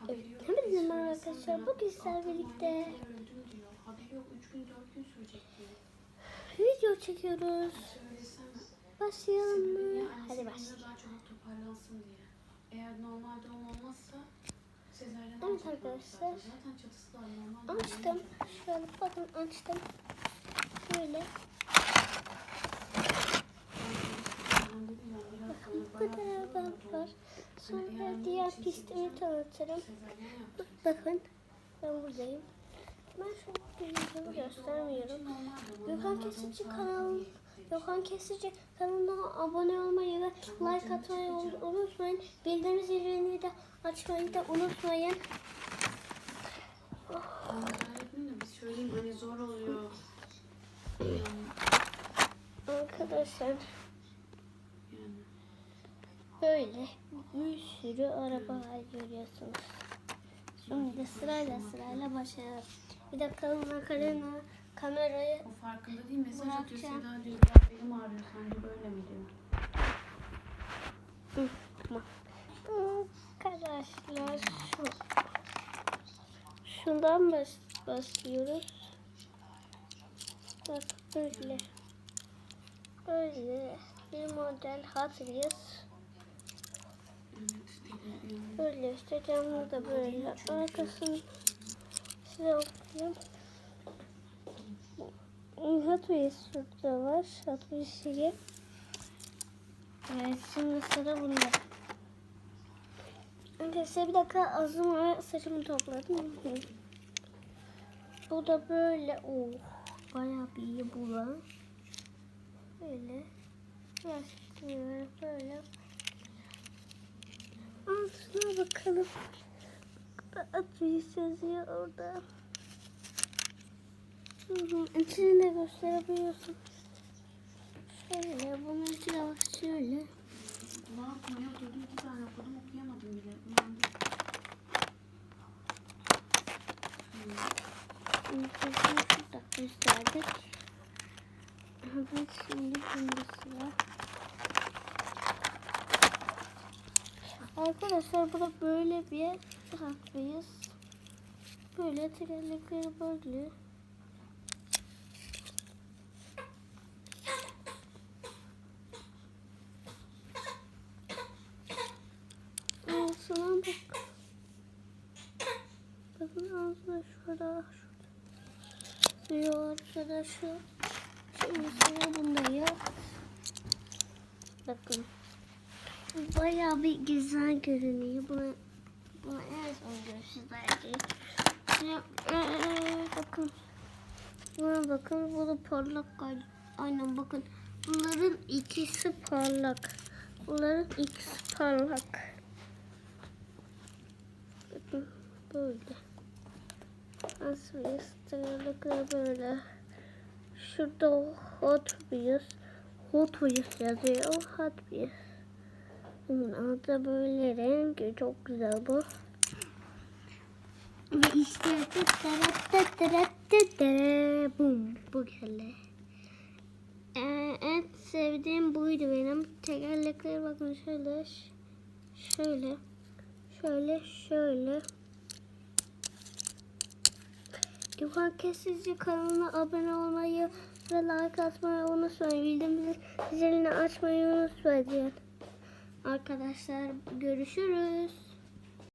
Hepinize Biz merhaba arkadaşlar. Bugün sizlerle birlikte Bey'le öldüm diyor. Haberi yok 3 gün 4 gün sürecek diyor. video çekiyoruz. Başlayalım mı? Hadi başlayalım. Evet arkadaşlar. Açtım. Şöyle bakın açtım. Şöyle. Ben dedim ya, biraz Bakın sonra bu bayağı kadar zor bant oldu. Var. Sonra diğer pistimi tanıtırım. Bakın. Ben buradayım. Ben şu videoyu göstermiyorum. Gökhan Kesici kanal Gökhan Kesici kanalına abone olmayı ve like atmayı un- unutmayın. Bildirim zilini de açmayı da unutmayın. Söyleyeyim hani zor oluyor. Arkadaşlar. Böyle bir sürü araba görüyorsunuz. Şimdi sırayla sırayla başlayalım. Bir de kalın kalena kamerayı O farkında değil mesaj atıyor. Seda diyor biraz benim ağrıyor sence böyle mi diyor. Hı, tamam. Arkadaşlar şu şundan baş, başlıyoruz. Bak böyle. Böyle bir model Hot Wheels. Böyle işte camlı da böyle. Arkasını size okuyayım. Wheels şurada var. Şeyi. Evet şimdi sıra bunda. Arkadaşlar bir dakika ağzımı saçımı topladım. Bu da böyle. Oh, bayağı bir iyi bu lan. Böyle. Yaşlıyor böyle. Altına bakalım. Adres yazıyor orada. İçini de gösterebiliyorsun. Şöyle bunun içine bak şöyle. Yapayım ya durdum iki tane okudum okuyamadım bile. Mikrofonu şurada gösterdik. Evet şimdi bunda sıra. Arkadaşlar burada böyle bir haklıyız. Böyle tekerlekleri böyle. Ağzına bak. Bakın ağzına şurada. Diyor arkadaşlar. Şimdi sıra bunda ya. Bakın. Bayağı bir güzel görünüyor. Bunu, bunu en son görüşürüz eee, bakın. Buna bakın. Bu da parlak. Aynen bakın. Bunların ikisi parlak. Bunların ikisi parlak. Bakın böyle. Nasıl yastıkları böyle. Şurada Hot Wheels. Hot Wheels yazıyor. Hot Wheels. Adı böyle rengi çok güzel bu. Ve işte bum bu geldi. Ee, en sevdiğim buydu benim. Tekerlekleri bakın şöyle. Şöyle. Şöyle şöyle. Gökhan Kesici kanalına abone olmayı ve like atmayı unutmayın. Bildirim zilini açmayı unutmayın. Arkadaşlar görüşürüz.